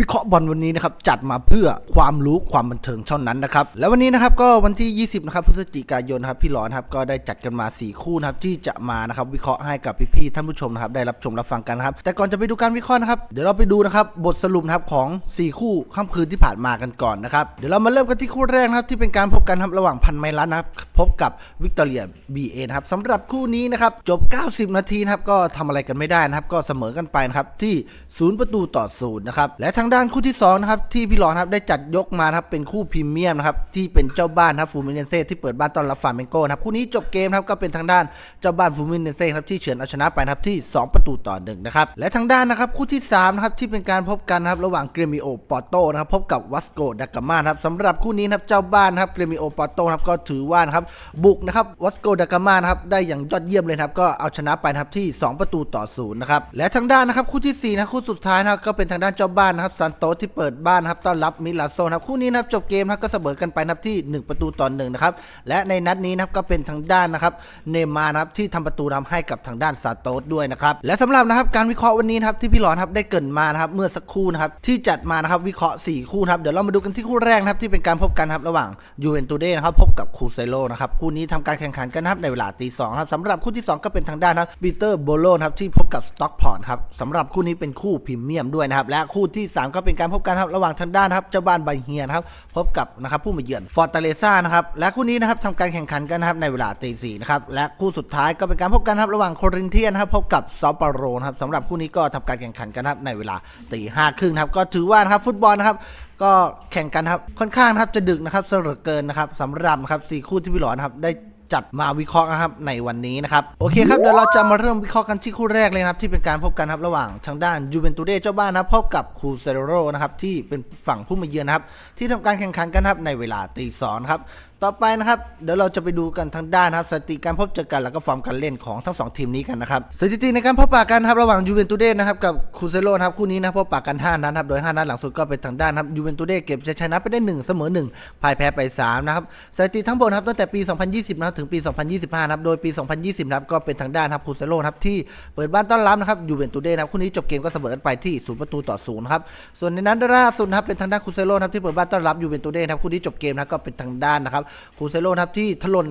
วิเคราะห์บอลวันนี้นะครับจัดมาเพื่อความรู้ความบันเทิงเท่านั้นนะครับแล้ววันนี้นะครับก็วันที่ 20นะครับพฤศจิกายนครับพี่หลอนครับก็ได้จัดกันมา 4 คู่นะครับที่จะมานะครับวิเคราะห์ให้กับพี่ๆท่านผู้ชมนะครับได้รับชมรับฟังกันนะครับแต่ก่อนจะไปดูการวิเคราะห์นะครับเดี๋ยวเราไปดูนะครับบทสรุปนะครับของ 4 คู่ค่ำคืนที่ผ่านมากันก่อนนะครับเดี๋ยวเรามาเริ่มกันที่คู่แรกนะครับที่เป็นการพบกันครับระหว่างพันไมลันนะครับพบกับวิกตอเรีย BA นะครับสำหรับคู่นี้นะครับจบ 90 นาทีนะครับก็ทำอะไรกันไม่ได้นะครับก็เสมอกันไปนะครับที่ศูนย์ประตูต่อศูนย์นะครับและทางด้านคู่ที่2นะครับที่พี่หลอนครับได้จัดยกมาครับเป็นคู่พรีเมียมนะครับที่เป็นเจ้าบ้านครับฟูมิเนเซ่ที่เปิดบ้านต้อนรับฟาร์เมนโกนะครับคู่นี้จบเกมครับก็เป็นทางด้านเจ้าบ้านฟูมิเนเซ่ครับที่เฉือนเอาชนะไปครับที่ 2 ประตูต่อหนึ่งนะครับและทางด้านนะครับคู่ที่3นะครับที่เป็นการพบกันครับระหว่างเกรมิโอปอร์โตนะครับพบกับวัสโกดากามาครับสำหรับคู่นี้ครับเจ้าบ้านครับเกรมิโอปอร์โตครับก็ถือว่านะครับบุกนะครับวัสโกดากามาครับได้อย่างยอดเยี่ยมเลยครับก็เอาชนะไปครับที่ 2 ประตูต่อศูนย์นะครับและทางด้านนะครับคู่ที่สี่นะคู่สุดท้ายนะครับก็เป็นทางด้านเจ้าบ้านนะครับซันโตที่เปิดบ้านนะครับต้อนรับมิลาโซนะครับคู่นี้นะครับจบเกมนะครับก็เสมอกันไปนะครับที่ 1 ประตูต่อหนึ่งนะครับและในนัดนี้นะครับก็เป็นทางด้านนะครับเนมานะครับที่ทำประตูทำให้กับทางด้านซาโตด้วยนะครับและสำหรับนะครับการวิเคราะห์วันนี้นะครับที่พี่หลอนครับได้เกินมานะครับเมื่อสักครู่นะครับที่จัดมานะครับวิเคราะห์ 4 คู่นะครับเดี๋ยวเรามาดูกันที่คู่แรกนะครับที่เป็นการพบกันครับระหว่างยูเวนตุเดนะครับพบกับคูเซโลนะครับคู่นี้ทำการแข่งขันกันนะครับในเวลาตีสองครับสำหรับคู่ที่ 2 ก็เป็นทางด้านครับปีเตอร์โบโลนครับที่พบกับสต็อกพอร์ตครับสำหรับคู่นี้เป็นคู่พรีเมียมด้วยนะครับและคู่ที่3ก็เป็นการพบกันครับระหว่างทางด้านครับเจ้าบ้านไบเฮียนะครับพบกับนะครับผู้มาเยือนฟอร์ตาเลซ่านะครับและคู่นี้นะครับทำการแข่งขันกันนะครับในเวลาตีสี่นะครับและคู่สุดท้ายก็เป็นการพบกันครับระหว่างโครินเทียนครับพบกับซาปาโรนะครับสำหรับคู่นี้ก็ทำการแข่งขันกันครับในเวลาตีห้าครึ่งครับก็ถือว่านะครับฟุตบอลนะครับก็แข่งกันครับค่อนข้างครับจะดึกนะครับเสลอเกินนะครับสำหรับครับสี่คู่ที่พี่หลอนครับได้ จัดมาวิเคราะห์นะครับในวันนี้นะครับโอเคครับเดี๋ยวเราจะมาเริ่มวิเคราะห์กันที่คู่แรกเลยนะครับที่เป็นการพบกันครับระหว่างทางด้านยูเวนตุเดเจ้าบ้านนะพบกับคูเซโรนะครับที่เป็นฝั่งผู้มาเยือนนะครับที่ทำการแข่งขันกันครับในเวลาตีสองครับ ต่อไปนะครับ เดี๋ยวเราจะไปดูกันทางด้านนะครับสถิติการพบเจอกันแล้วก็ฟอร์มการเล่นของทั้งสองทีมนี้กันนะครับสถิติในการพบปะกันครับระหว่างยูเวนตุเดนะครับกับคูเซโรนะครับคู่นี้นะพบปะกัน5นัดครับโดย 5 นัดหลังสุดก็เป็นทางด้านครับยูเวนตุเดเก็บชัยชนะไปได้ 1 เสมอ 1พ่ายแพ้ไป3นะครับสถิติทั้งหมดครับตั้งแต่ปี 2020นะครับถึงปี 2025นะครับโดยปี 2020นะครับก็เป็นทางด้านครับคูเซโรครับที่เปิดบ้านต้อนรับนะครับยูเวนตุเดนะครับคู่นี้จบเกมก็เสมอกันไปที่0ประตูต่อ0ครับส่วนในนัดล่าสุดนะครับเป็นทางด้านคูเซโรนะครับที่เปิดบ้านต้อนรับยูเวนตุเดครับคู่นี้จบเกมนะก็เป็นทางด้านนะครับคูเซโรนะครับที่ถล่ม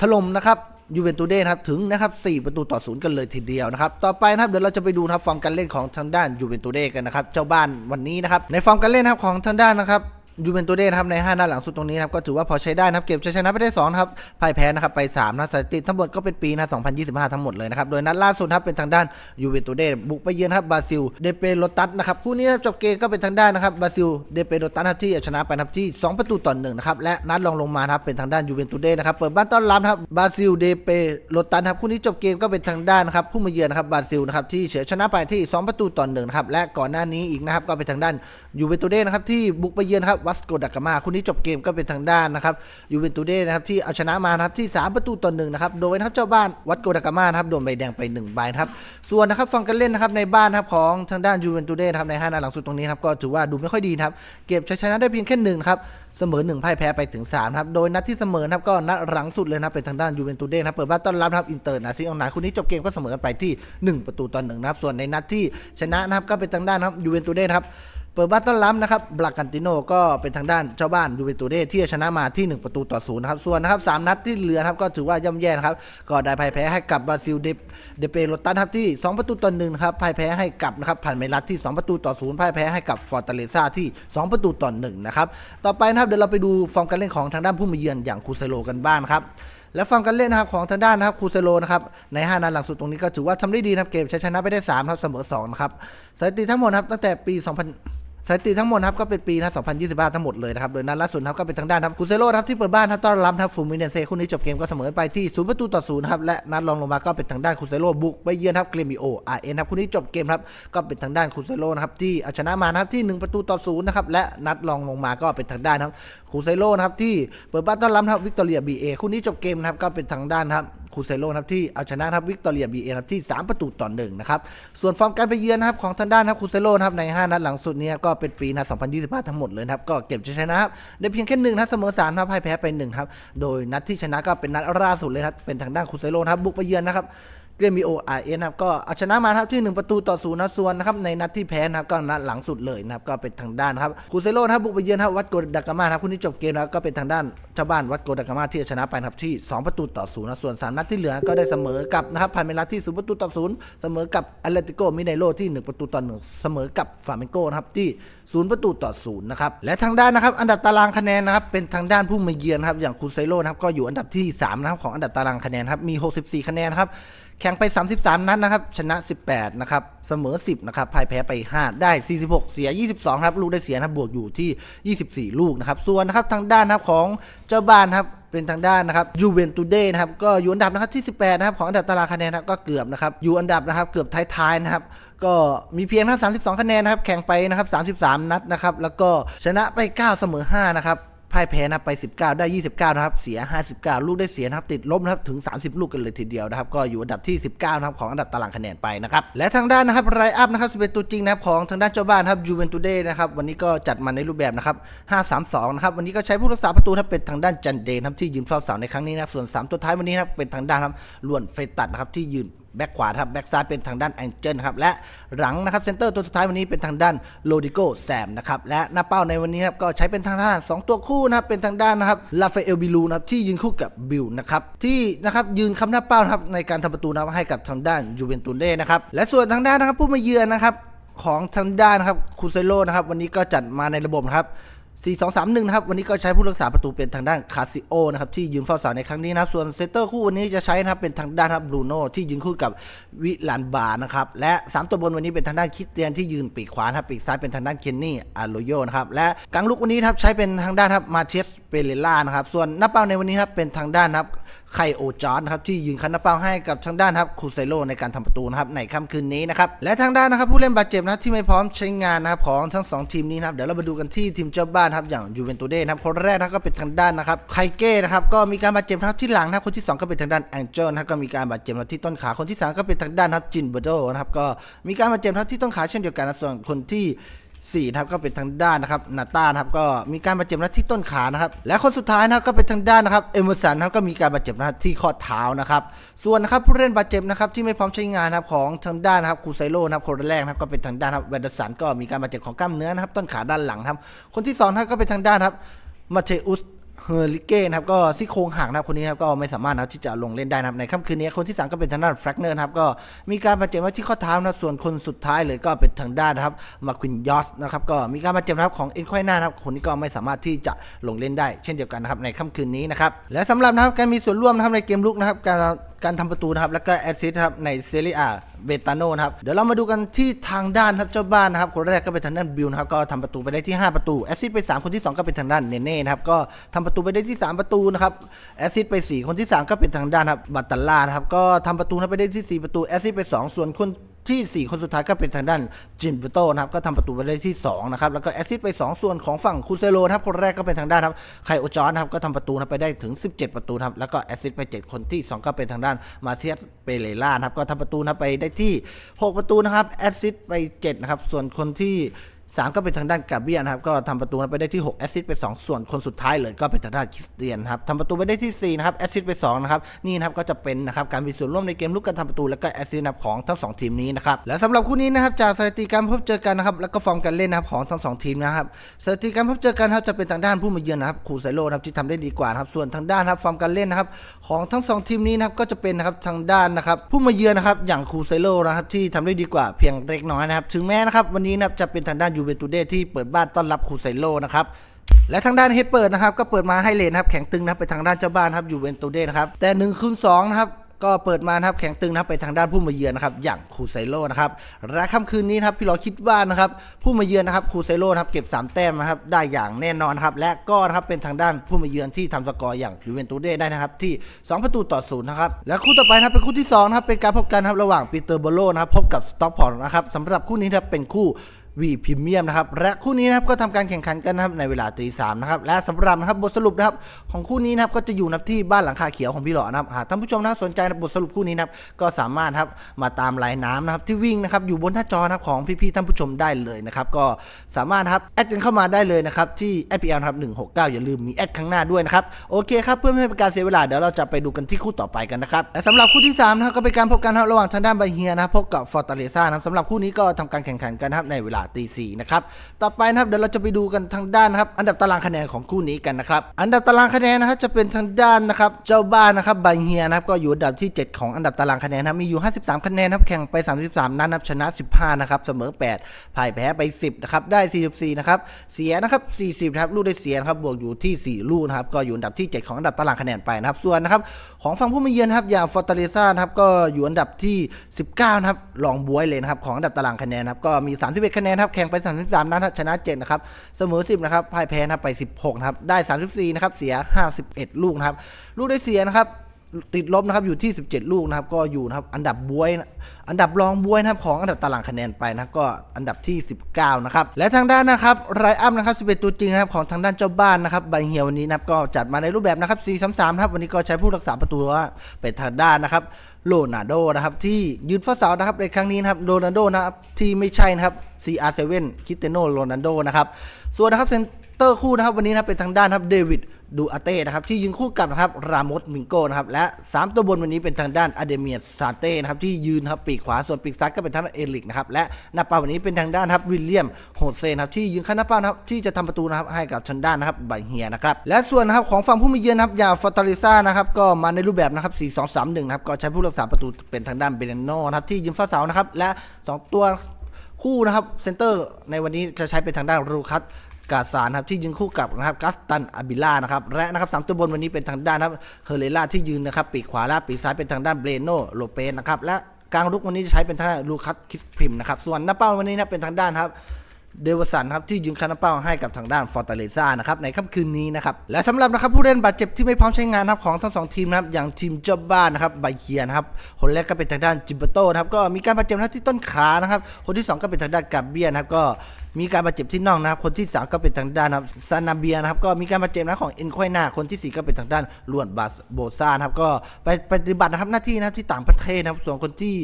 ถล่มนะครับยูเวนตุเดนะครับถึงนะครับ4ประตูต่อศูนย์กันเลยทีเดียวนะครับต่อไปนะครับเดี๋ยวเราจะไปดูนะครับฟอร์มการเล่นของทางด้านยูเวนตุเดกันนะครับเจ้าบ้านวันนี้นะครับในฟอร์มการเล่นนะครับของทางด้านนะครับ ยูเวนตุเดนะครับใน5นัดหลังสุดตรงนี้นะครับก็ถือว่าพอใช้ได้นะครับเก็บชัยชนะไปได้2นะครับพ่ายแพ้นะครับไป3นะสถิติทั้งหมดก็เป็นปีนะ2025 ทั้งหมดเลยนะครับโดยนัดล่าสุดครับเป็นทางด้านยูเวนตุเดบุกไปเยือนครับบราซิลเดเปโรตัสนะครับคู่นี้ครับจบเกมก็เป็นทางด้านนะครับบราซิลเดเปโรตัสนะครับที่เอาชนะไปนะครับที่ 2 ประตูต่อหนึ่งนะครับและนัดรองลงมาครับเป็นทางด้านยูเวนตุเดนะครับเปิดบ้านต้อนรับครับบราซิลเดเปโรตัสครับคู่นี้จบเกมก็เป็นทางด้านนะครับผู้มาเยือนนะครับบราซิลนะครับที่เฉือชนะไปที่ 2 ประตูต่อหนึ่งนะครับและก่อนหน้านี้อีกนะครับก็เป็นทางด้านยูเวนตุเดนะครับที่บุกไปเยือนครับวัสโกดากามาคู่นี้จบเกมก็เป็นทางด้านนะครับยูเวนตุเดนะครับที่เอาชนะมานะครับที่ 3 ประตูต่อหนึ่งนะครับโดยนะครับเจ้าบ้านวัสโกดากามานะครับโดนใบแดงไป1ใบนะครับส่วนนะครับฟังกันเล่นนะครับในบ้านนะครับของทางด้านยูเวนตุเดนะครับใน5นัดหลังสุดตรงนี้ครับก็ถือว่าดูไม่ค่อยดีครับเก็บชัยชนะได้เพียงแค่หนึ่งครับเสมอ1พ่ายแพ้ไปถึง3ครับโดยนัดที่เสมอครับก็นัดหลังสุดเลยนะเป็นทางด้านยูเวนตุเดนครับเปิดบ้านต้อนรับครับอินเตอร์นาซิอองนาคู่นี้จบเกมก็เสมอกันไปที่ 1 ประตูต่อหนึ่งนะครับส่วนในนัดที่ชนะนะครับก็เป็นทางด้านครับยูเวนตุเดนครับ เปิดบ้านต้อนรับนะครับบลักกันติโนก็เป็นทางด้านเจ้าบ้านยูเวนตุเดที่ชนะมาที่ 1 ประตูต่อศูนย์นะครับ ส่วนนะครับสามนัดที่เหลือครับก็ถือว่าย่ำแย่นะครับ ก็ได้พ่ายแพ้ให้กับบราซิลเดเดเปโรตัสครับที่ 2 ประตูต่อหนึ่งครับพ่ายแพ้ให้กับนะครับผ่านเมลัสที่ 2 ประตูต่อศูนย์พ่ายแพ้ให้กับฟอร์ตาเลซ่าที่ 2 ประตูต่อหนึ่งนะครับ ต่อไปนะครับเดี๋ยวเราไปดูฟอร์มการเล่นของทางด้านผู้มาเยือนอย่างคูเซโลกันบ้างครับและฟังกันเล่นนะครับของทางด้านนะครับคูเซโลนะครับใน 5 นัดหลังสุดตรงนี้ก็ถือว่าทำได้ดีนะครับเกมชัยชนะไปได้3ครับเสมอ2นะครับสถิติทั้งหมดนะครับตั้งแต่ปี 2000 สถิติทั้งหมดครับก็เป็นปีนะ2025 ทั้งหมดเลยนะครับ โดยนัดล่าสุดครับก็เป็นทางด้านครับคูเซโร่ครับที่เปิดบ้านครับต้อนรับครับฟูมิเนเซ่คู่นี้จบเกมก็เสมอไปที่0ประตูต่อ0นะครับและนัดรองลงมาก็เป็นทางด้านคูเซโร่บุกไปเยือนครับเกรมิโออาร์เอ็นครับคู่นี้จบเกมครับก็เป็นทางด้านคูเซโร่นะครับที่เอาชนะมานะครับที่ 1 ประตูต่อ0นะครับและนัดรองลงมาก็เป็นทางด้านครับคูเซโร่นะครับที่เปิดบ้านต้อนรับครับวิกตอเรียบีเอคู่นี้จบเกมนะครับก็เป็นทางด้านครับ คูเซโลนะครับที่เอาชนะครับวิกตอเรียบีเอนะครับที่ 3 ประตูต่อหนึ่งนะครับส่วนฟอร์มการไปเยือนนะครับของทางด้านนะครับคูเซโลนะครับใน 5 นัดหลังสุดนี้ก็เป็นปีนะ2025 ทั้งหมดเลยนะครับก็เก็บชัยชนะครับได้เพียงแค่หนึ่งนะเสมอสามนะครับพ่ายแพ้ไปหนึ่งครับโดยนัดที่ชนะก็เป็นนัดล่าสุดเลยนะครับเป็นทางด้านคูเซโลนะครับบุกไปเยือนนะครับ เรียมิโออาร์เอนะครับก็เอาชนะมาครับที่ 1 ประตูต่อศูนย์นะส่วนนะครับในนัดที่แพ้นะครับก็นัดหลังสุดเลยนะครับก็เป็นทางด้านนะครับคูเซโร่นะครับบุกไปเยือนครับวัดโกดากามาครับคู่นี้จบเกมแล้วก็เป็นทางด้านเจ้าบ้านวัดโกดากามาที่ชนะไปครับที่ 2 ประตูต่อศูนย์นะส่วนสามนัดที่เหลือก็ได้เสมอกับนะครับพาเมลัสที่ศูนย์ประตูต่อศูนย์เสมอกับแอตเลติโกมิไนโรที่ 1 ประตูต่อหนึ่งเสมอกับฟาเมนโกนะครับที่ศูนย์ประตูต่อศูนย์นะครับและทางด้านนะครับอันดับตารางคะแนนนะครับเป็นทางด้านผู้มาเยือนครับอย่างคูเซโร่นะครับก็อยู่อันดับที่สามนะครับของอันดับตารางคะแนนครับมี 64 คะแนนครับ แข่งไป 33 นัดนะครับ ชนะ 18 นะครับ เสมอ 10 นะครับพ่ายแพ้ไป 5 ได้ 46 เสีย 22 ครับ ลูกได้เสียนะบบวกอยู่ที่ 24 ลูกนะครับ ส่วนนะครับทางด้านนะครับของเจ้าบ้านครับ เป็นทางด้านนะครับยูเวนตุเดนะครับ ก็อยู่อันดับนะครับที่ 18 นะครับ ของอันดับตารางคะแนนนะครับก็เกือบนะครับ อยู่อันดับนะครับเกือบท้ายๆนะครับ ก็มีเพียงนะครับ32 คะแนนนะครับ แข่งไปนะครับ 33 นัดนะครับ แล้วก็ชนะไป 9 เสมอ 5 นะครับ พ่ายแพ้นะไป 19 ได้ 29 นะครับ เสีย 59 ลูกได้เสียนะครับ ติดลบนะครับ ถึง 30 ลูกกันเลยทีเดียวนะครับ ก็อยู่อันดับที่ 19 นะครับ ของอันดับตารางคะแนนไปนะครับ และทางด้านนะครับไรอัพนะครับเป็นตัวจริงนะครับของทางด้านเจ้าบ้านครับยูเวนตุเดนะครับ วันนี้ก็จัดมาในรูปแบบนะครับ5-3-2 นะครับ วันนี้ก็ใช้ผู้รักษาประตูนะครับเป็นทางด้านจันเดนครับที่ยืนเฝ้าเสาในครั้งนี้นะครับส่วน 3 ตัวท้ายวันนี้นะครับเป็นทางด้านครับล้วนเฟตัดนะครับที่ยืน แบ็กขวาครับแบ็กซ้ายเป็นทางด้านแองเจิลครับและหลังนะครับเซนเตอร์ตัวสุดท้ายวันนี้เป็นทางด้านโลดิโกแซมนะครับและหน้าเป้าในวันนี้ครับก็ใช้เป็นทางด้าน 2 ตัวคู่นะครับเป็นทางด้านนะครับลาเฟเอลบิลูนะครับที่ยืนคู่กับบิลนะครับที่นะครับยืนคำหน้าเป้านะครับในการทำประตูนะครับให้กับทางด้านยูเวนตุสเน่นะครับและส่วนทางด้านนะครับผู้มาเยือนนะครับของทางด้านนะครับคูเซโลนะครับวันนี้ก็จัดมาในระบบนะครับ 4 2 3 1 นะครับ วันนี้ก็ใช้ผู้รักษาประตูเป็นทางด้านคาซิโอนะครับ ที่ยืนเฝ้าเสาในครั้งนี้นะครับ ส่วนเซนเตอร์คู่วันนี้จะใช้นะครับ เป็นทางด้านครับบรูโน่ที่ยืนคู่กับวิลันบานะครับ และ 3 ตัวบนวันนี้เป็นทางด้านคิสเตียนที่ยืนปีกขวานครับปีกซ้ายเป็นทางด้านเคนนี่อาโลโยนะครับ และกลางลุกวันนี้ครับใช้เป็นทางด้านครับมาเชสเปเรล่านะครับ ส่วนหน้าเป้าในวันนี้ครับเป็นทางด้านครับ ไคโอจอร์นะครับที่ยืนคันน้าเป้าให้กับทางด้านครับคูเซโลในการทำประตูนะครับในค่ำคืนนี้นะครับและทางด้านนะครับผู้เล่นบาดเจ็บนะครับที่ไม่พร้อมใช้งานนะครับของทั้งสองทีมนี้นะครับเดี๋ยวเรามาดูกันที่ทีมเจ้าบ้านครับอย่างยูเวนตุเดนะครับคนแรกนะก็เป็นทางด้านนะครับไคเก้นะครับก็มีการบาดเจ็บนะครับที่หลังนะครับคนที่สองก็เป็นทางด้านแองเจิลนะครับก็มีการบาดเจ็บนะครับที่ต้นขาคนที่สามก็เป็นทางด้านครับจินเบโดนะครับก็มีการบาดเจ็บนะครับที่ต้นขาเช่นเดียวกันนะส่วนคนที่ สี่นะครับก็เป็นทางด้านนะครับนาต้านะครับก็มีการบาดเจ็บนะที่ต้นขานะครับและคนสุดท้ายนะครับก็เป็นทางด้านนะครับเอเมอร์สันนะครับก็มีการบาดเจ็บนะที่ข้อเท้านะครับส่วนนะครับผู้เล่นบาดเจ็บนะครับที่ไม่พร้อมใช้งานนะครับของทางด้านนะครับคูไซโลนะครับคนแรกนะครับก็เป็นทางด้านครับแวนเดอร์สันก็มีการบาดเจ็บของกล้ามเนื้อนะครับต้นขาด้านหลังครับคนที่สองนะครับก็เป็นทางด้านครับมาเทอุส เฮอริเก้นะครับก็ซี่โครงหักนะครับคนนี้นะครับก็ไม่สามารถนะที่จะลงเล่นได้นะครับในค่ำคืนนี้คนที่3ก็เป็นทางด้านแฟกเนอร์นะครับก็มีการบาดเจ็บที่ข้อเท้านะส่วนคนสุดท้ายเลยก็เป็นทางด้านนะครับมาควินยอสนะครับก็มีการบาดเจ็บนะครับของเอ็นควายหน้านะครับคนนี้ก็ไม่สามารถที่จะลงเล่นได้ เช่นเดียวกันนะครับในค่ำคืนนี้นะครับและสำหรับนะครับการมีส่วนร่วมนะครับในเกมลุกนะครับการการทำประตูนะครับแล้วก็แอสซิสต์ครับในเซเรียเบตาโนนะครับเดี๋ยวเรามาดูกันที่ทางด้านครับเจ้าบ้านนะครับคนแรกก็เป็นทางด้านบิลนะครับก็ทำประตูไปได้ที่ 5 ประตูแอสซิสต์ไป 3 คนที่ 2 ก็เป็นทางด้านเนเน่นะครับก็ทำประตูไปได้ที่ 3 ประตูนะครับแอสซิสต์ไป 4 คนที่ 3 ก็เป็นทางด้านครับบัตตาล่านะครับก็ทำประตูไปได้ที่ 4 ประตูแอสซิสต์ไป 2 ส่วนคน ที่ 4 คนสุดท้ายก็เป็นทางด้านจินเบโตนะครับก็ทำประตูไปได้ที่2นะครับแล้วก็แอซซิสไป 2 ส่วนของฝั่งคูเซโลนะครับคนแรกก็เป็นทางด้านครับไคโอจอนนะครับก็ทำประตูนะไปได้ถึง 17 ประตูนะครับแล้วก็แอซซิสไป 7 คนที่ 2 ก็เป็นทางด้านมาเซียสเปเรล่านะครับก็ทำประตูนะไปได้ที่ 6 ประตูนะครับแอซซิสไป7นะครับส่วนคนที่ 3 ก็เป็นทางด้านกาเบียนะครับก็ทำประตูไปได้ที่ 6 แอสซิสต์ไป 2 ส่วนคนสุดท้ายเลยก็เป็นทางด้านคริสเตียนครับทำประตูไปได้ที่ 4 นะครับ แอสซิสต์ไป 2 นะครับ นี่นะครับก็จะเป็นนะครับการมีส่วนร่วมในเกมลุกการทำประตูแล้วก็แอสซิสต์นะครับของทั้ง 2 ทีมนี้นะครับและสำหรับคู่นี้นะครับจากสถิติการพบเจอกันนะครับแล้วก็ฟอร์มการเล่นนะครับของทั้งสองทีมนะครับสถิติการพบเจอกันครับจะเป็นทางด้านผู้มาเยือนนะครับคูไซโลนะครับที่ทำได้ดีกว่านะครับส่วนทางด้านนะครับฟอร์มการเล่นนะครับของทั้งสองทีมนี้นะครับก็จะเป็นนะครับทางด้านนะครับผู้มาเยือนนะครับอย่างคูไซโลนะครับที่ทำได้ดีกว่าเพียงเล็กน้อยนะครับถึงแม้นะครับวันนี้นะครับจะเป็นทางด้านยูเวนตุเดที่เปิดบ้านต้อนรับคูไซโลนะครับและทางด้านเฮดเปิดนะครับก็เปิดมาให้เลนครับแข็งตึงนะครับไปทางด้านเจ้าบ้านครับยูเวนตุเดนะครับแต่1นึ่งคืนสองนะครับก็เปิดมานะครับแข็งตึงนะครับไปทางด้านผู้มาเยือนนะครับอย่างคูไซโลนะครับและค่ำคืนนี้ครับพี่รอคิดว่านะครับผู้มาเยือนนะครับคูไซโลครับเก็บ 3 แต้มนะครับได้อย่างแน่นอนครับและก็นะครับเป็นทางด้านผู้มาเยือนที่ทำสกอร์อย่างยูเวนตุเดได้นะครับที่ 2 ประตูต่อศูนย์นะครับและคู่ต่อไปนะครับเป็นคู่ที่2นะครับเป็นการพบกันครับระหว่างปีเตอร์โบโลนะครับพบกับสต็อกพอร์ตนะครับสำหรับคู่นี้ครับเป็นคู่ วีพรีเมียมนะครับและคู่นี้นะครับก็ทำการแข่งขันกันนะครับในเวลาตีสามนะครับและสำหรับนะครับบทสรุปนะครับของคู่นี้นะครับก็จะอยู่นับที่บ้านหลังคาเขียวของพี่หล่อนะครับหากท่านผู้ชมนะสนใจนะบทสรุปคู่นี้นะครับก็สามารถนะครับมาตามลายน้ำนะครับที่วิ่งนะครับอยู่บนหน้าจอนะครับของพี่ๆท่านผู้ชมได้เลยนะครับก็สามารถนะครับแอดกันเข้ามาได้เลยนะครับที่ a p l นะครับ169อย่าลืมมีแอดข้างหน้าด้วยนะครับโอเคครับเพื่อไม่ให้เป็นการเสียเวลาเดี๋ยวเราจะไปดูกันที่คู่ต่อไปกันนะครับและสำหรับคู่ที่3นะครับก็เป็นการพบกันระหว่างทางด้านไบเฮียนะพบกับฟอร์ตาเลซ่านะสำหรับคู่นี้ก็ทำการแข่งขันกันครับในเวลาตีสี่นะครับ ต่อไปนะครับเดี๋ยวเราจะไปดูกันทางด้านนะครับ อันดับตารางคะแนนของคู่นี้กันนะครับ อันดับตารางคะแนนนะครับจะเป็นทางด้านนะครับ เจ้าบ้านนะครับไบเฮียนะครับก็อยู่อันดับที่ 7 ของอันดับตารางคะแนนนะครับมีอยู่ 53 คะแนนนะครับแข่งไป 33 นัดนะครับชนะ 15 นะครับเสมอ 8 พ่ายแพ้ไป 10 นะครับ ได้ 44 นะครับ เสียนะครับ 40 ครับ ลูกได้เสียนะครับบวกอยู่ที่ 4 ลูกนะครับ ก็อยู่อันดับที่ 7 ของอันดับตารางคะแนนไปนะครับ ส่วนนะครับของฝั่งผู้มาเยือนครับอย่างฟอร์ตเลซ่านะครับก็อยู่อันดับที่ 19 นะครับรองบวยเลยนะครับของอันดับตารางคะแนนนะครับก็มี 31 คะแนนครับแข่งไป 33 นัดชนะ 7 นะครับ เสมอ 10 นะครับพ่ายแพ้นะครับไป 16 นะครับ ได้ 34 นะครับ เสีย 51 ลูกนะครับ ลูกได้เสียนะครับ ติดลบนะครับอยู่ที่ 17 ลูกนะครับก็อยู่นะครับอันดับบวยนะอันดับรองบวยนะครับของอันดับตารางคะแนนไปนะก็อันดับที่ 19 นะครับและทางด้านนะครับไรอัพนะครับ11 ตัวจริงนะครับของทางด้านเจ้าบ้านนะครับไบเฮียวันนี้นะครับก็จัดมาในรูปแบบนะครับ4-3-3ครับวันนี้ก็ใช้ผู้รักษาประตูว่าเป็นทางด้านนะครับโรนัลโดนะครับที่ยืนฟ้าเสานะครับในครั้งนี้นะครับโรนัลโดนะครับที่ไม่ใช่นะครับ CR7 คิเตโนโรนัลโดนะครับส่วนนะครับเซนเตอร์คู่นะครับวันนี้นะเป็นทางด้านครับเดวิด ดูอาเต้นะครับที่ยืนคู่กับนะครับรามอสมิงโกนะครับและ 3 ตัวบนวันนี้เป็นทางด้านอเดเมียสซาเต้นะครับที่ยืนครับปีกขวาส่วนปีกซ้ายก็เป็นทางด้านเอลิกนะครับและหน้าเป้าวันนี้เป็นทางด้านครับวิลเลียมโฮเซนครับที่ยืนข้างหน้าเป้านะครับที่จะทำประตูนะครับให้กับทางด้านนะครับไบเฮียนะครับและส่วนนะครับของฝั่งผู้มีเยือนนะครับอย่างฟอร์ตาลิซ่านะครับก็มาในรูปแบบนะครับ4-2-3-1นะครับก็ใช้ผู้รักษาประตูเป็นทางด้านเบเนโนนะครับที่ยืนฟ้าเสานะครับและสองตัวคู่นะครับเซนเตอร์ในวันนี้จะใช้เป็นทางด้านรูคัส กาซานครับที่ยืนคู่กับนะครับกัสตันอาบิล่านะครับและนะครับสามตัวบนวันนี้เป็นทางด้านนะครับเฮเรล่าที่ยืนนะครับปีกขวาและปีกซ้ายเป็นทางด้านเบรโนโลเปสนะครับและกลางรุกวันนี้จะใช้เป็นทางด้านลูคัสคิสพริมนะครับส่วนหน้าเป้าวันนี้นะเป็นทางด้านครับ เดวสันครับที่ยืนคันเป้าให้กับทางด้านฟอร์ตาเลซ่านะครับในค่ำคืนนี้นะครับและสำหรับนะครับผู้เล่นบาดเจ็บที่ไม่พร้อมใช้งานนะครับของทั้งสองทีมนะครับอย่างทีมเจ้าบ้านนะครับไบเคียนะครับคนแรกก็เป็นทางด้านจิมเบโตนะครับก็มีการบาดเจ็บนะที่ต้นขานะครับคนที่สองก็เป็นทางด้านกาเบียนะครับก็มีการบาดเจ็บที่น่องนะครับ คนที่สามก็เป็นทางด้านซานาเบียนะครับ ก็มีการบาดเจ็บนะของเอ็นควายหน้าคนที่สี่ก็เป็นทางด้านลวนบาสโบซานะครับ ก็ไปปฏิบัตินะครับหน้าที่นะครับที่ต่างประเทศนะครับ ส่วนคนที่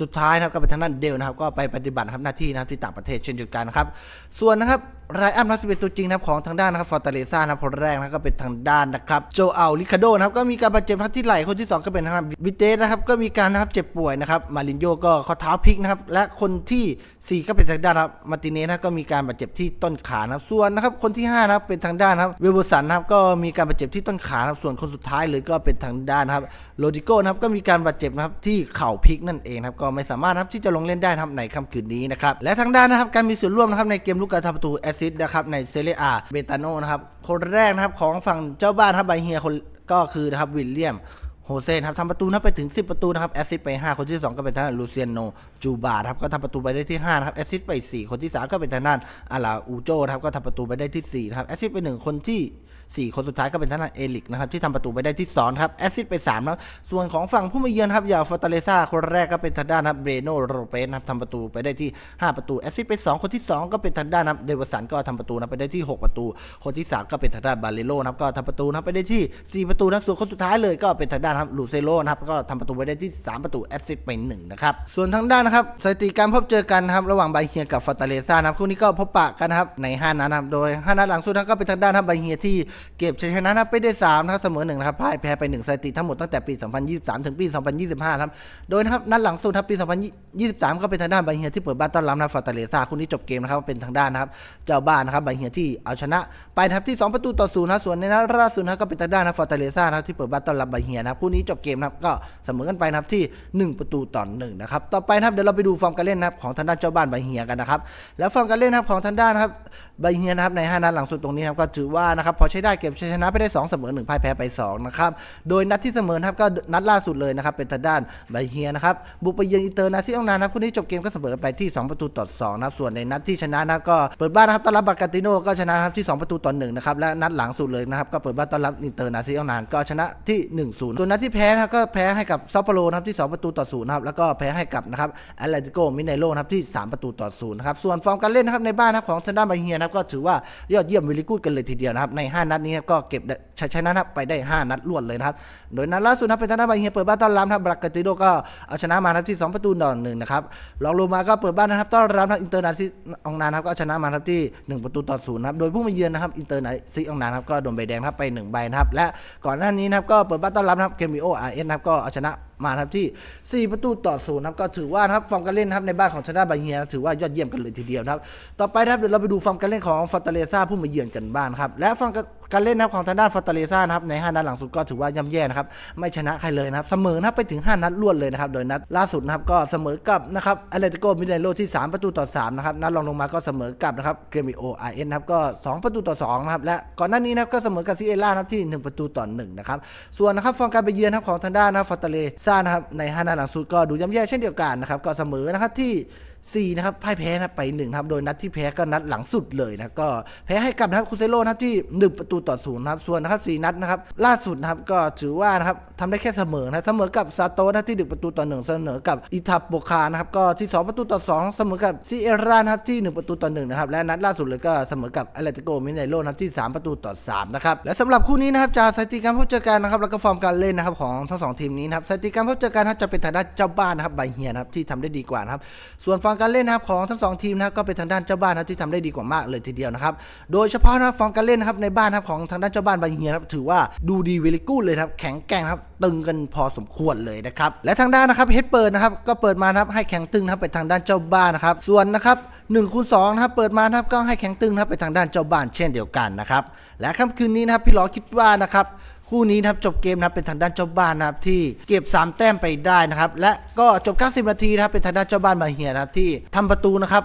สุดท้ายนะครับก็เป็นทางด้านเดลนะครับ ก็ไปปฏิบัตินะครับหน้าที่นะครับที่ต่างประเทศเช่นเดียวกันนะครับ ส่วนนะครับไรอัมนัสเป็นตัวจริงนะครับของทางด้านนะครับฟอร์ตาเลซ่านะครับคนแรกนะครับก็เป็นทางด้านนะครับโจเอลลิคาโดนะครับก็มีการบาดเจ็บนะครับที่ไหล่คนที่สองก็เป็นทางด้านบิเตสนะครับก็มีการนะครับเจ็บป่วยนะครับมารินโยก็ข้อเท้าพลิกนะครับและคนที่สี่ก็เป็นทางด้านนะครับมาร์ติเนสนะก็มีการบาดเจ็บที่ต้นขานะครับส่วนนะครับคนที่ห้านะครับเป็นทางด้านนะครับเวลเบอร์สันนะครับก็มีการบาดเจ็บที่ต้นขานะครับส่วนคนสุดท้ายเลยก็เป็นทางด้านนะครับโรดิโก้นะครับก็มีการบาดเจ็บนะครับที่เข่าพลิกนั่นเองครับก็ไม่สามารถนะครับที่จะลงเล่นได้นะครับในค่ำคืนนี้นะครับและทางด้านนะครับการมีส่วนร่วมนะครับในเกมลูกการทำประตูแอซิดนะครับในเซเรียอาเบตาโนนะครับคนแรกนะครับของฝั่งเจ้าบ้านทับไบเฮียคนก็คือนะครับวิลเลียมโฮเซนครับทำประตูนับไปถึง 10 ประตูนะครับแอสซิสต์ไป 5 คนที่ 2 ก็เป็นทางด้านลูเซียโนจูบาครับก็ทำประตูไปได้ที่5นะครับแอสซิสต์ไป 4 คนที่ 3 ก็เป็นทางด้านอาลาอูโจครับก็ทำประตูไปได้ที่4นะครับแอสซิสต์ไป 1 คนที่ 4 คนสุดท้ายก็เป็นทางด้านเอลิกนะครับที่ทำประตูไปได้ที่2ครับแอซิสไป3นะครับส่วนของฝั่งผู้มาเยือนครับอย่างฟอร์ตาเลซ่าคนแรกก็เป็นทางด้านนะครับเบรโนโรเปสนครับทำประตูไปได้ที่ 5 ประตูแอซิสไป 2 คนที่ 2 ก็เป็นทางด้านนะครับเดวสันก็ทำประตูนะไปได้ที่ 6 ประตู คนที่ 3 ก็เป็นทางด้านบาเลโลนะครับก็ทำประตูนะไปได้ที่ 4 ประตูนะส่วนคนสุดท้ายเลยก็เป็นทางด้านครับลูเซโลนะครับก็ทำประตูไปได้ที่ 3 ประตูแอซิสไป1นะครับส่วนทางด้านนะครับสถิติการพบเจอกันนะครับระหว่างไบเฮียกับฟอร์ตาเลซ่านะครับคู่นี้ก็พบปะกันนะครับใน 5นัดนะครับโดย 5 นัดหลังสุดนะครับก็เป็นทางด้านครับไบเฮียที่เก็บชัยชนะนะไปได้3นะครับเสมอ1นะครับพ่ายแพ้ไป1สถิติทั้งหมดตั้งแต่ปี 2023 ถึงปี 2025ครับโดยนะครับนัดหลังสุดครับปี 2023 ก็เป็นทางด้านไบเฮียที่เปิดบ้านต้อนรับนะฟอร์ตาเลซ่าคู่นี้จบเกมนะครับเป็นทางด้านนะครับเจ้าบ้านนะครับไบเฮียที่เอาชนะไปนะครับที่ 2 ประตูต่อศูนย์นะส่วนในนัดล่าสุดนะครับก็เป็นทางด้านนะฟอร์ตาเลซ่านะครับที่เปิดบ้านต้อนรับไบเฮียนะคู่นี้จบเกมนะครับก็เสมอกันไปนะครับที่ 1 ประตูต่อ1นะครับต่อไปนะครับเดี๋ยวเราไปดูฟอร์มการเล่นนะครับของทางด้านเจ้าบ้านไบเฮียกันนะครับแล้วฟอร์มการเล่นนะครับของทางด้านนะครับไบเฮียนะครับใน5นัดหลังสุดตรงนี้นะครับก็ถือว่านะครับพอใช้ได้เก็บชัยชนะไปได้ 2 เสมอ1พ่ายแพ้ไป 2 นะครับ โดยนัดที่เสมอครับก็นัดล่าสุดเลยนะครับ เป็นทางด้านไบเฮียนะครับ บุกไปเยือนอินเตอร์นาซิองนานะครับคู่นี้จบเกมก็เสมอไปที่ 2 ประตูต่อ2นะครับส่วนในนัดที่ชนะนะก็เปิดบ้านนะครับต้อนรับบาร์กาติโนก็ชนะครับที่ 2 ประตูต่อ1นะครับและนัดหลังสุดเลยนะครับก็เปิดบ้านต้อนรับอินเตอร์นาซิองนานก็ชนะที่ 1-0 ส่วนนัดที่แพ้นะครับก็แพ้ให้กับซัปโปโรนะครับที่ 2 ประตูต่อ0นะครับแล้วก็แพ้ให้กับนะครับแอตเลติโกมิเนโรนะครับที่ 3 ประตูต่อ0นะครับส่วนฟอร์มการเล่นนะครับในบ้านนะครับของทางด้านไบเฮียนะครับก็ถือว่ายอดเยี่ยมวิลิกูดกันเลยทีเดียวนะครับใน5นัดนี้ครับก็เก็บชัยชนะครับไปได้ 5 นัดรวดเลยนะครับ โดยนัดล่าสุดนะเป็นทางด้านไบเฮียเปิดบ้านต้อนรับนะครับบาร์กาติโนก็เอาชนะมานะครับที่ 2 ประตูต่อ1นะครับลองลงมาก็เปิดบ้านนะครับต้อนรับนะครับอินเตอร์นาซิองนานครับก็เอาชนะมานะครับที่ 1 ประตูต่อ0นย์นะครับโดยผู้มาเยือนนะครับอินเตอร์นาซิอองนานครับก็โดนใบแดงครับไป1ใบนะครับและก่อนหน้านี้นะครับก็เปิดบ้านต้อนรับนะครับเกมิโออาร์เอสนะครับก็เอาชนะ มาครับที่ 4 ประตูต่อศูนย์ครับก็ถือว่านะครับฟอร์มการเล่นครับในบ้านของชนะบาเฮียนะถือว่ายอดเยี่ยมกันเลยทีเดียวนะครับต่อไปครับเดี๋ยวเราไปดูฟอร์มการเล่นของฟอร์ตาเลซ่าผู้มาเยือนกันบ้างครับและฟอร์มการเล่นนะครับของทางด้านฟอร์ตาเลซ่านะครับใน 5 นัดหลังสุดก็ถือว่าย่ำแย่นะครับไม่ชนะใครเลยนะครับเสมอนะครับไปถึง 5 นัดรวดเลยนะครับโดยนัดล่าสุดนะครับก็เสมอกับนะครับแอตเลติโกมิเนโรที่ 3 ประตูต่อ3นะครับนัดรองลงมาก็เสมอกับนะครับเกรมิโออาร์เอ็นครับก็ 2 ประตูต่อ2นะครับและก่อนหน้านี้นะครับก็เสมอกับซีเอล่านะครับที่ 1 ประตูต่อ1นะครับส่วนนะครับฟอร์มการไปเยือนนะครับของทางด้านนะฟอร์ตาเลซานะครับใน5นัดหลังสุดก็ดูย่ำแย่เช่นเดียวกันนะครับก็เสมอนะครับที่ 4นะครับพ่ายแพ้นะไป1นะครับโดยนัดที่แพ้ก็นัดหลังสุดเลยนะก็แพ้ให้กับนะครับคุเซโร่นะครับที่ 1 ประตูต่อศูนย์นะครับส่วนนะครับ4นัดนะครับล่าสุดนะครับก็ถือว่านะครับทำได้แค่เสมอนะเสมอกับซาโตนะที่ 1 ประตูต่อ1เสมอกับอิทาโบคานะครับก็ที่ 2 ประตูต่อ 2 เสมอกับซีเอรานะครับที่ 1 ประตูต่อ1นะครับและนัดล่าสุดเลยก็เสมอกับแอตเลติโกมิเนโรนะครับที่ 3 ประตูต่อ3นะครับและสำหรับคู่นี้นะครับจากสถิติการพบเจอกันนะครับแล้วก็ฟอร์มการเล่นนะครับของทั้งสองทีมนี้นะครับสถิติการพบเจอกันนะจะเป็นทางด้านเจ้าบ้านนะครับไบเฮียนะครับที่ทำได้ดีกว่านะครับส่วนฟอร์มการเล่นนะครับของทั้งสองทีมนะครับก็เป็นทางด้านเจ้าบ้านนะที่ทำได้ดีกว่ามากเลยทีเดียวนะครับโดยเฉพาะนะฟอร์มการเล่นนะครับในบ้านนะครับของทางด้านเจ้าบ้านไบเฮียนะครับถือว่าดูดีเวลิกูดเลยครับแข็งแกร่งครับตึงกันพอสมควรเลยนะครับและทางด้านนะครับเฮดเปิดนะครับก็เปิดมานะครับให้แข็งตึงนะครับไปทางด้านเจ้าบ้านนะครับส่วนนะครับ1คูณ2นะครับเปิดมานะครับก็ให้แข็งตึงนะครับไปทางด้านเจ้าบ้านเช่นเดียวกันนะครับและค่ำคืนนี้นะครับพี่หลอคิดว่านะครับ คู่นี้นะครับจบเกมนะครับเป็นทางด้านเจ้าบ้านนะครับที่เก็บ 3 แต้มไปได้นะครับและก็จบ 90 นาทีนะครับเป็นทางด้านเจ้าบ้านมาเฮียนะครับที่ทำประตูนะครับ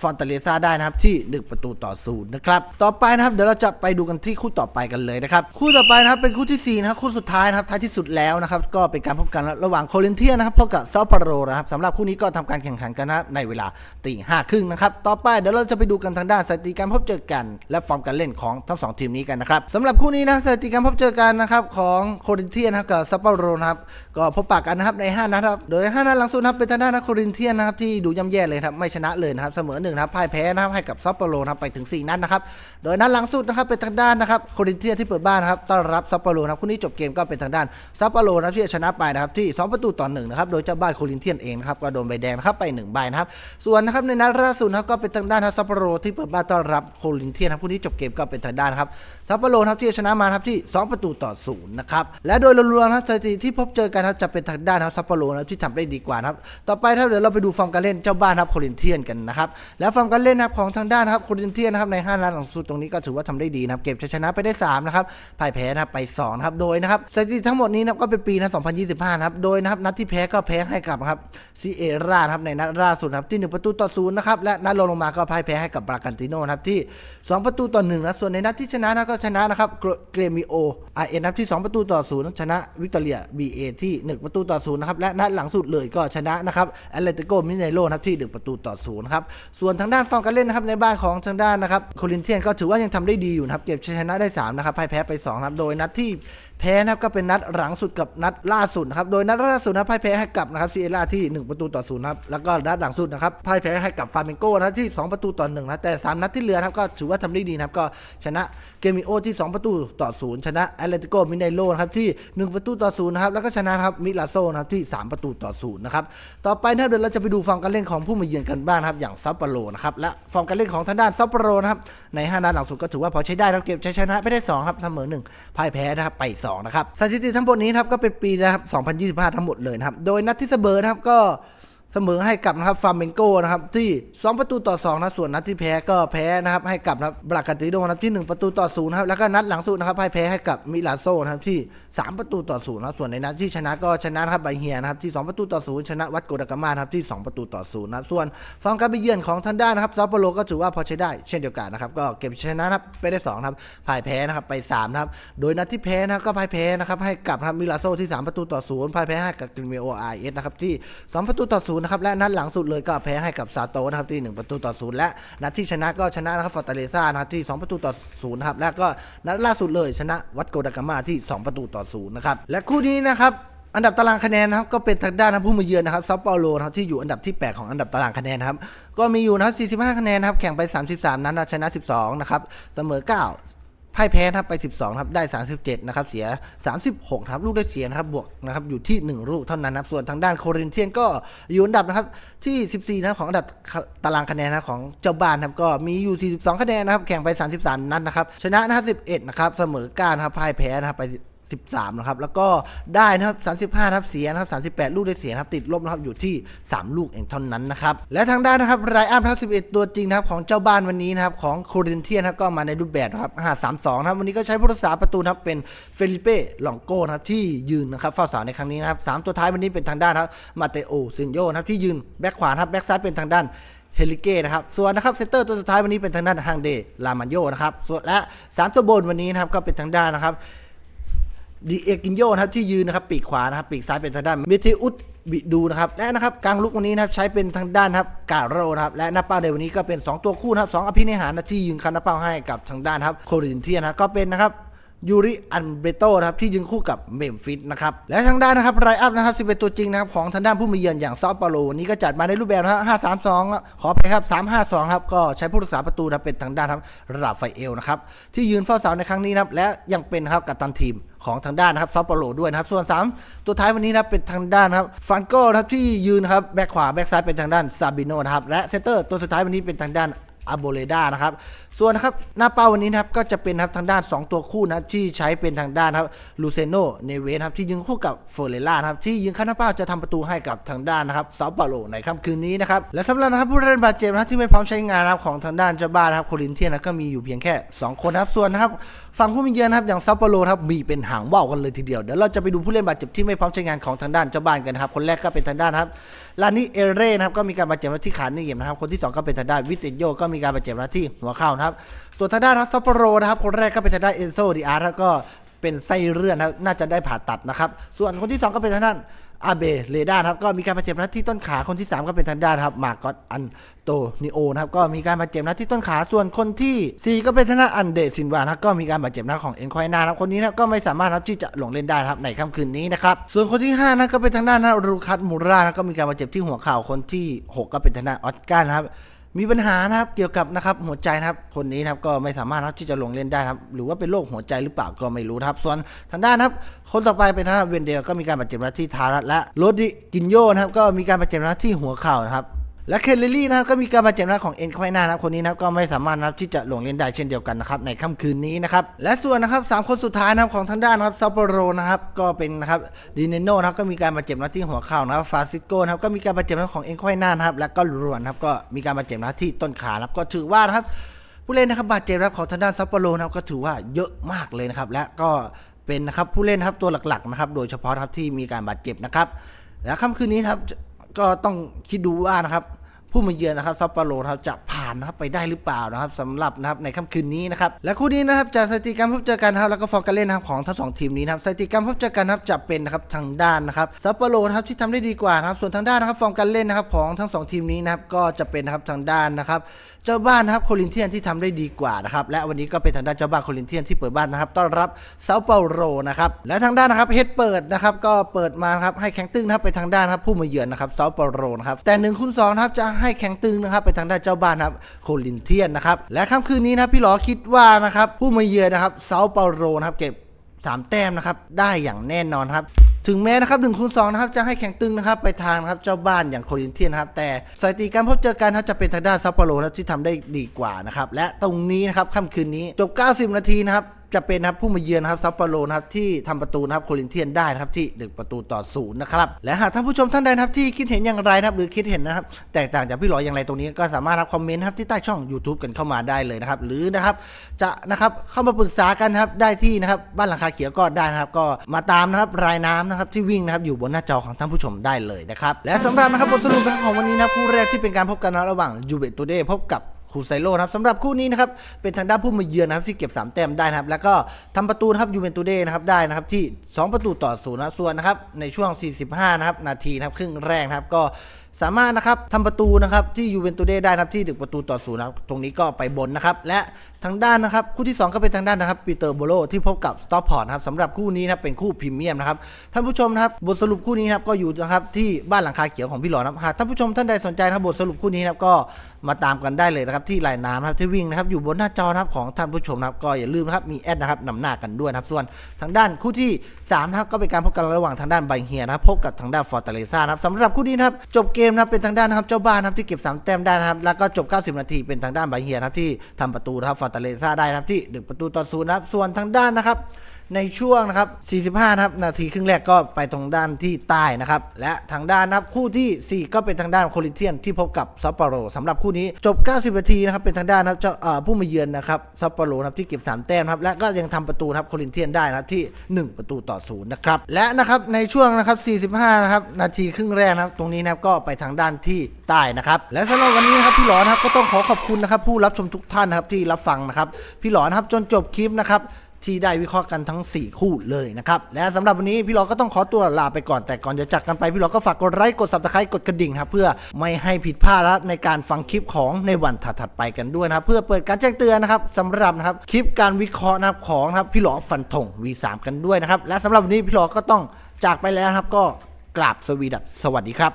ฟอนตาเลซ่าได้นะครับที่1ประตูต่อศูนย์นะครับต่อไปนะครับเดี๋ยวเราจะไปดูกันที่คู่ต่อไปกันเลยนะครับคู่ต่อไปนะครับเป็นคู่ที่4นะครับคู่สุดท้ายนะครับท้ายที่สุดแล้วนะครับก็เป็นการพบกันระหว่างโคลินเทียนะครับพบกับซาปาโรนะครับสำหรับคู่นี้ก็ทำการแข่งขันกันนะครับในเวลาตีห้าครึ่งนะครับต่อไปเดี๋ยวเราจะไปดูกันทางด้านสถิติการพบเจอกัน และฟอร์มการเล่นของทั้งสองทีมนี้กันนะครับสำหรับคู่นี้นะสถิติการพบเจอกันนะครับของโคลินเทียนะครับกับซาปาโรนะครับก็พบปะกันนะครับใน 5 นัดครับโดย 5 นัดหลังสุดนะครับเป็นทางด้านโคลินเทียนนะครับที่ดูย่ำแย่เลยครับไม่ชนะเลยนะครับเสมอหนึ่งนะครับพ่ายแพ้นะครับให้กับซัปโปโรนะครับไปถึง 4 นัดนะครับ โดยนัดหลังสุดนะครับเป็นทางด้านนะครับโคลินเทียที่เปิดบ้านนะครับต้อนรับซัปโปโรนะครับคู่นี้จบเกมก็เป็นทางด้านซัปโปโรนะที่ชนะไปนะครับที่ 2 ประตูต่อ1นะครับโดยเจ้าบ้านโคลินเทียนเองนะครับก็โดนใบแดงนะครับไป1ใบนะครับส่วนนะครับในนัดล่าสุดนะครับก็เป็นทางด้านซัปโปโรที่เปิดบ้านต้อนรับโคลินเทียนนะครับคู่นี้จบเกมก็เป็นทางด้านครับซัปโปโรนะครับที่ชนะมาครับที่ 2 ประตูต่อ0นะครับและโดยรวมๆนะสถิติที่พบเจอกันนะครับจะเป็นทางด้านนะครับซัปโปโรนะที่ทำได้ดีกว่านะครับต่อไปถ้าเดี๋ยวเราไปดูฟอร์มการเล่นเจ้าบ้านครับโคลินเทียนกันนะครับแล้วฟอร์มการเล่นนะครับของทางด้านนะครับโคลินเทียนนะครับใน5นัดหลังสุดตรงนี้ก็ถือว่าทำได้ดีนะครับเก็บชัยชนะไปได้3นะครับพ่ายแพ้นะครับไป2นะครับโดยนะครับสถิติทั้งหมดนี้นะครับก็เป็นปีนะ2025นะครับโดยนะครับนัดที่แพ้ก็แพ้ให้กับครับซีเอร่านะครับในนัดล่าสุดนะครับที่ 1 ประตูต่อ0นย์นะครับและนัดรองลงมาก็พ่ายแพ้ให้กับบรากันติโนนะครับที่ 2 ประตูต่อ1นะส่วนในนัดที่ชนะนะก็ชนะนะครับเกรมิโอไอเอ็นนับที่ 2 ประตูต่อ0ชนะวิกตอเรียบีเอที่ 1 ประตูต่อ0นะครับและนัดหลังสุดเลยก็ชนะนะครับแอตเลติโกมิเนโรนะครับที่ 1 ประตูต่อ0นะครับส่วนทางด้านฟอร์มการเล่นนะครับในบ้านของทางด้านนะครับโคลินเทียนก็ถือว่ายังทำได้ดีอยู่นะครับเก็บชัยชนะได้3นะครับพ่ายแพ้ไป2นะครับโดยนัดที่ แพ้นะครับก็เป็นนัดหลังสุดกับนัดล่าสุดนะครับโดยนัดล่าสุดนะครับพ่ายแพ้ให้กับนะครับซีเอราที่ 1 ประตูต่อ0นะครับแล้วก็นัดหลังสุดนะครับพ่ายแพ้ให้กับฟาร์มิงโกนะที่ 2 ประตูต่อ1นะแต่ 3 นัดที่เหลือครับก็ถือว่าทำได้ดีนะครับก็ชนะเกมิโอที่ 2 ประตูต่อ0ชนะแอตเลติโกมิเนโรครับที่ 1 ประตูต่อ0นะครับแล้วก็ชนะครับมิลาโซนะครับที่ 3 ประตูต่อ0นย์นะครับต่อไปนะครับเดี๋ยวเราจะไปดูฟอร์มการเล่นของผู้มาเยือนกันบ้างครับอย่างซัปโปโรนะครับและฟอร์มการเล่นของทางด้านซัปโปโรนะครับใน5นัดหลังสุดก็ถือว่าพอใช้ได้นะครับเก็บชัยชนะไปได้2ครับเสมอ1พ่ายแพ้นะครับไป2นะครับสถิติทั้งหมดนี้ครับก็เป็นปีนะครับ2025 ทั้งหมดเลยนะครับโดยนัดที่เสมอนะครับก็ เสมอให้กับนะครับฟาร์เมนโกนะครับที่ 2 ประตูต่อ2นะส่วนนัดที่แพ้ก็แพ้นะครับให้กับนะครับบรากาติโดนะครับที่ 1 ประตูต่อ0นะครับแล้วก็นัดหลังสุดนะครับให้แพ้ให้กับมิลาโซนะครับที่ 3 ประตูต่อ0นะส่วนในนัดที่ชนะก็ชนะครับไบเฮียนะครับที่ 2 ประตูต่อ0ชนะวัดโกดากามานะครับที่ 2 ประตูต่อ0นะครับส่วนฟอร์มการไปเยือนของทางด้านนะครับซาโปโลก็ถือว่าพอใช้ได้เช่นเดียวกันนะครับก็เก็บชนะครับไปได้2นะครับพ่ายแพ้นะครับไป3นะครับโดยนัดที่แพ้นะก็พ่ายแพ้นะครับให้กับนะครับมิลาโซที่ 3 ประตูต่อ0พ่ายแพ้ให้กับกริเมโอไอเอสนะครับที่ 2 ประตูต่อ0นะครับและนัดหลังสุดเลยก็แพ้ให้กับซาโตนะครับที่ 1 ประตูต่อ0และนัดที่ชนะก็ชนะนะครับฟอร์ตเลซ่านะครับที่ 2 ประตูต่อ0นะครับและก็นัดล่าสุดเลยชนะวัดโกดากามาที่ 2 ประตูต่อ0นะครับและคู่นี้นะครับอันดับตารางคะแนนนะครับก็เป็นทางด้านนะครับผู้มาเยือนนะครับซัปเปาโลนะครับที่อยู่อันดับที่ 8 ของอันดับตารางคะแนนครับก็มีอยู่นะครับ45 คะแนนนะครับแข่งไป 33 นัดนะชนะ 12 นะครับเสมอ 9 พ่ายแพ้นะครับไป 12ครับได้ 37นะครับเสีย 36ครับลูกได้เสียนะครับบวกนะครับอยู่ที่ 1 ลูกเท่านั้นนะครับส่วนทางด้านโครินเทียนก็อยู่อันดับนะครับที่ 14นะครับของอันดับตารางคะแนนนะของเจ้าบ้านครับก็มีอยู่ 42 คะแนนนะครับแข่งไป 33 นัดนะครับชนะนะครับ11นะครับเสมอการครับพ่ายแพ้นะครับไป 13นะครับแล้วก็ได้นะครับ35นะครับเสียนะครับ38 ลูกได้เสียนะครับติดลบนะครับอยู่ที่ 3 ลูกเองเท่านั้นนะครับและทางด้านนะครับไรอัพทั้ง11 ตัวจริงนะครับของเจ้าบ้านวันนี้นะครับของโครินเทียนนะครับก็มาในรูปแบบนะครับ532นะครับวันนี้ก็ใช้ผู้รักษาประตูนะครับเป็นเฟลิเป้ลองโก้นะครับที่ยืนนะครับเฝ้าเสาในครั้งนี้นะครับสามตัวท้ายวันนี้เป็นทางด้านนะครับมาเตโอซินโยนะครับที่ยืนแบ็คขวาครับแบ็คซ้ายเป็นทางด้านเฮลิเก้นะครับ ส่วนนะครับเซนเตอร์ตัวสุดท้ายวันนี้เป็นทางด้านฮังเดลามันโยนะครับ ส่วนและ 3 ตัวบนวันนี้นะครับก็เป็นทางด้านนะครับ ดีเอกินโยนะครับที่ยืนนะครับปีกขวานะครับปีกซ้ายเป็นทางด้านเมทิอุสบิดูนะครับและนะครับกลางลุกวันนี้นะครับใช้เป็นทางด้านครับกาโรนะครับและน้าเป้าในวันนี้ก็เป็น 2 ตัวคู่นะครับสองอภินิหารนะที่ยืนคันน้าเป้าให้กับทางด้านครับโครินเทียนะครับก็เป็นนะครับยูริอันเบโตนะครับที่ยืนคู่กับเมมฟิสนะครับและทางด้านนะครับไรอัพนะครับ11 ตัวจริงนะครับของทางด้านผู้มีเยือนอย่างซาเปาโลวันนี้ก็จัดมาในรูปแบบนะครับ532 ขออภัยครับ 352ครับก็ใช้ผู้รักษาประตูนะเป็นทางด้านครับราฟาเอลนะครับที่ยืนเฝ้าเสาในครั้งนี้นะครับและยังเป็นนะครับกัปตันทีม ของทางด้านนะครับซาเปโลด้วยนะครับ ส่วน 3 ตัวท้ายวันนี้นะเป็นทางด้านครับฟันโก้นะครับที่ยืนครับแบ็คขวาแบ็คซ้ายเป็นทางด้านซาบิโนนะครับและเซนเตอร์ตัวสุดท้ายวันนี้เป็นทางด้าน อาโบเลดานะครับ ส่วนนะครับหน้าเป้าวันนี้นะครับก็จะเป็นครับทางด้าน 2 ตัวคู่นะที่ใช้เป็นทางด้านครับลูเซโนเนเวสครับที่ยิงคู่กับเฟอร์เรล่าครับที่ยิงข้างหน้าเป้าจะทำประตูให้กับทางด้านนะครับเซาเปาโลในค่ำคืนนี้นะครับและสำหรับนะครับผู้เล่นบาดเจ็บนะครับที่ไม่พร้อมใช้งานนะครับของทางด้านเจ้าบ้านนะครับโคลินเทียนนะก็มีอยู่เพียงแค่ 2 คนนะครับส่วนนะครับฝั่งผู้มีเยือนนะครับอย่างเซาเปาโลครับมีเป็นหางว่าวกันเลยทีเดียวเดี๋ยวเราจะไปดูผู้เล่นบาดเจ็บที่ไม่พร้อมใช้งานของทางด้านเจ้าบ้านกันครับคนแรกก็เป็นทางด้านครับลานิเอเร่นะครับก็มีการบาดเจ็บที่ขาหนีบนะครับคนที่สองก็เป็นทางด้านวิเตโยก็มีมีการบาดเจ็บที่หัวเข่านะครับ ส่วนทางด้านทัสซัปโปรนะครับ คนแรกก็เป็นทางด้านเอนโซดิอาร์แล้วก็เป็นไส้เลื่อนนะน่าจะได้ผ่าตัดนะครับ ส่วนคนที่ 2 ก็เป็นทางด้านอาเบเรดาครับก็มีการบาดเจ็บนะที่ต้นขาคนที่ 3 ก็เป็นทางด้านครับมาร์กอตอันโตนิโอนะครับก็มีการบาดเจ็บนะที่ต้นขาส่วนคนทีสี่4 ก็เป็นทางด้านอันเดซินวานะก็มีการบาดเจ็บนะของเอ็นควายนานะครับคนนี้นะก็ไม่สามารถนะครับที่จะลงเล่นได้นะครับในค่ำคืนนี้นะครับส่วนคนที่5นะก็เป็นทางด้านนะรูคัตมูรานะก็มีการบาดเจ็บที่หัวเข่าคนที่หกก็เป็นทางด้านออสการ์นะครับ มีปัญหานะครับเกี่ยวกับนะครับหัวใจนะครับคนนี้นะครับก็ไม่สามารถนะที่จะลงเล่นได้นะครับหรือว่าเป็นโรคหัวใจหรือเปล่าก็ไม่รู้นะครับส่วนทางด้านนะครับคนต่อไปเป็นทางด้านเวนเดลก็มีการบาดเจ็บนะที่เท้าและโรดิกินโยนะครับก็มีการบาดเจ็บนะที่หัวเข่านะครับ และเคลลี่นะครับก็มีการบาดเจ็บนะของเอ็นไขว้หน้านะครับคนนี้นะครับก็ไม่สามารถนะครับที่จะลงเล่นได้เช่นเดียวกันนะครับในค่ำคืนนี้นะครับและส่วนนะครับสามคนสุดท้ายนะครับของทางด้านนะครับซาโปโรนะครับก็เป็นนะครับดิเนโนนะครับก็มีการบาดเจ็บนะที่หัวเข่านะครับฟาซิโกนะครับก็มีการบาดเจ็บนะของเอ็นไขว้หน้านะครับและก็รวนนะครับก็มีการบาดเจ็บนะที่ต้นขานะครับก็ถือว่านะครับผู้เล่นนะครับบาดเจ็บนะครับของทางด้านซัปโปโรนะครับก็ถือว่าเยอะมากเลยนะครับและก็เป็นนะครับผู้เล่นครับตัวหลักๆนะครับโดยเฉพาะครับที่มีการบาดเจ็บนะครับและค่ำคืนนี้ครับก็ต้องคิดดูว่านะครับ ผู้มาเยือนนะครับซัปโปโรครับจะผ่านนะครับไปได้หรือเปล่านะครับสำหรับนะครับในค่ำคืนนี้นะครับและคู่นี้นะครับจากสถิติการพบเจอกันนะครับแล้วก็ฟอร์มการเล่นนะครับของทั้งสองทีมนี้นะครับสถิติการพบเจอกันนะครับจะเป็นนะครับทางด้านนะครับซัปโปโรนะครับที่ทำได้ดีกว่านะครับส่วนทางด้านนะครับฟอร์มการเล่นนะครับของทั้งสองทีมนี้นะครับก็จะเป็นนะครับทางด้านนะครับ เจ้าบ้านนะครับโคลินเทียนที่ทำได้ดีกว่านะครับและวันนี้ก็เป็นทางด้านเจ้าบ้านโคลินเทียนที่เปิดบ้านนะครับต้อนรับเซาเปาโรนะครับและทางด้านนะครับเฮดเปิดนะครับก็เปิดมาครับให้แข็งตึงนะครับไปทางด้านนะครับผู้มาเยือนนะครับเซาเปาโรนะครับแต่หนึ่งคูณสองนะครับจะให้แข็งตึงนะครับไปทางด้านเจ้าบ้านครับโคลินเทียนนะครับและค่ำคืนนี้นะพี่หลอคิดว่านะครับผู้มาเยือนนะครับเซาเปาโรนะครับเก็บ3 แต้มนะครับได้อย่างแน่นอนครับ ถึงแม้นะครับ1คูณ2นะครับจะให้แข่งตึงนะครับไปทางนะครับเจ้าบ้านอย่างโคลินเทียนครับแต่สถิติการพบเจอกันนะครับจะเป็นทางด้านซัปโปโรนะที่ทำได้ดีกว่านะครับและตรงนี้นะครับค่ำคืนนี้จบ 90 นาทีนะครับ จะเป็นครับผู้มาเยือนนะครับซัปโปโรนะครับที่ทำประตูนะครับโคลินเทียนได้นะครับที่หนึ่งประตูต่อศูนย์นะครับและหากท่านผู้ชมท่านใดนะครับที่คิดเห็นอย่างไรนะครับหรือคิดเห็นนะครับแตกต่างจากพี่หลออย่างไรตรงนี้ก็สามารถครับคอมเมนต์ครับที่ใต้ช่อง YouTube กันเข้ามาได้เลยนะครับหรือนะครับจะนะครับเข้ามาปรึกษากันครับได้ที่นะครับบ้านหลังคาเขียวก็ได้นะครับก็มาตามนะครับรายน้ำนะครับที่วิ่งนะครับอยู่บนหน้าจอของท่านผู้ชมได้เลยนะครับและสำหรับนะครับบทสรุปของวันนี้นะครับคู่แรกที่เป็นการพบกันระหว่างยูเวนตุเดพบกับ คูไซโลนะครับสำหรับคู่นี้นะครับเป็นทางด้านผู้มาเยือนนะครับที่เก็บ 3 แต้มได้นะครับ แล้วก็ทำประตูนะครับยูเวนตุเดนะครับได้นะครับที่ 2 ประตูต่อศูนย์นะส่วนนะครับในช่วง 45 นะครับนาทีนะครับครึ่งแรกนะครับก็ สามารถนะครับทำประตูนะครับที่ยูเวนตุเดได้นะครับที่ดึกประตูต่อศูนย์นะครับตรงนี้ก็ไปบนนะครับและทางด้านนะครับคู่ที่ 2 ก็เป็นทางด้านนะครับปีเตอร์โบโลที่พบกับสต็อปพอร์ตนะครับสำหรับคู่นี้นะครับเป็นคู่พรีเมียมนะครับท่านผู้ชมนะครับบทสรุปคู่นี้นะครับก็อยู่นะครับที่บ้านหลังคาเขียวของพี่หลอนะครับหากท่านผู้ชมท่านใดสนใจนะครับบทสรุปคู่นี้นะครับก็มาตามกันได้เลยนะครับที่ลายน้ำนะครับที่วิ่งนะครับอยู่บนหน้าจอนะครับของท่านผู้ชมนะครับก็อย่าลืมนะครับมีแอดนะครับนำหน้ากันด้วยนะครับส่วนทางด้านคู่ที่3นะครับก็เป็นการพบกันระหว่างทางด้านไบเฮียนะครับพบกับทางด้านฟอร์ตเลซ่านะครับสำหรับคู่นี้นะครับจบเกมนะครับเป็นทางด้านนะครับเจ้าบ้านนะครับที่เก็บ 3 แต้มได้นะครับแล้วก็จบ 90 นาทีเป็นทางด้านไบเฮียนะครับที่ทำประตูนะครับฟอร์ตาเลซ่าได้นะครับที่ดึงประตูต่อศูนย์นะครับส่วนทางด้านนะครับ ในช่วงนะครับ 45นะครับนาทีครึ่งแรกก็ไปตรงด้านที่ใต้นะครับ และทางด้านนะครับคู่ที่ 4 ก็เป็นทางด้านโคลินเทียนที่พบกับซัปโปโรสำหรับคู่นี้จบ 90 นาทีนะครับเป็นทางด้านนะครับเจ้าผู้มาเยือนนะครับซัปโปโรนะครับที่เก็บ 3 แต้มครับและก็ยังทำประตูครับโคลินเทียนได้นะที่ 1 ประตูต่อศูนย์นะครับและนะครับในช่วงนะครับ 45นะครับนาทีครึ่งแรกนะครับตรงนี้นะครับก็ไปทางด้านที่ใต้นะครับและสำหรับวันนี้นะครับพี่หลอนครับก็ต้องขอขอบคุณนะครับผู้รับชมทุกท่านนะครับที่รับฟังนะครับพี่หลอนครับจนจบคลิปนะครับ ที่ได้วิเคราะห์กันทั้ง 4 คู่เลยนะครับ และสำหรับวันนี้พี่หลอก็ต้องขอตัวลาไปก่อนแต่ก่อนจะจากกันไปพี่หลอก็ฝากกดไลค์กด subscribe กดกระดิ่งครับเพื่อไม่ให้ผิดพลาดครับในการฟังคลิปของในวันถัดๆไปกันด้วยนะครับ เพื่อเปิดการแจ้งเตือนนะครับสำหรับนะครับคลิปการวิเคราะห์นะครับของครับพี่หลอฟันธง V3 กันด้วยนะครับและสำหรับวันนี้พี่หลอก็ต้องจากไปแล้วครับก็กราบสวีดัสสวัสดีครับ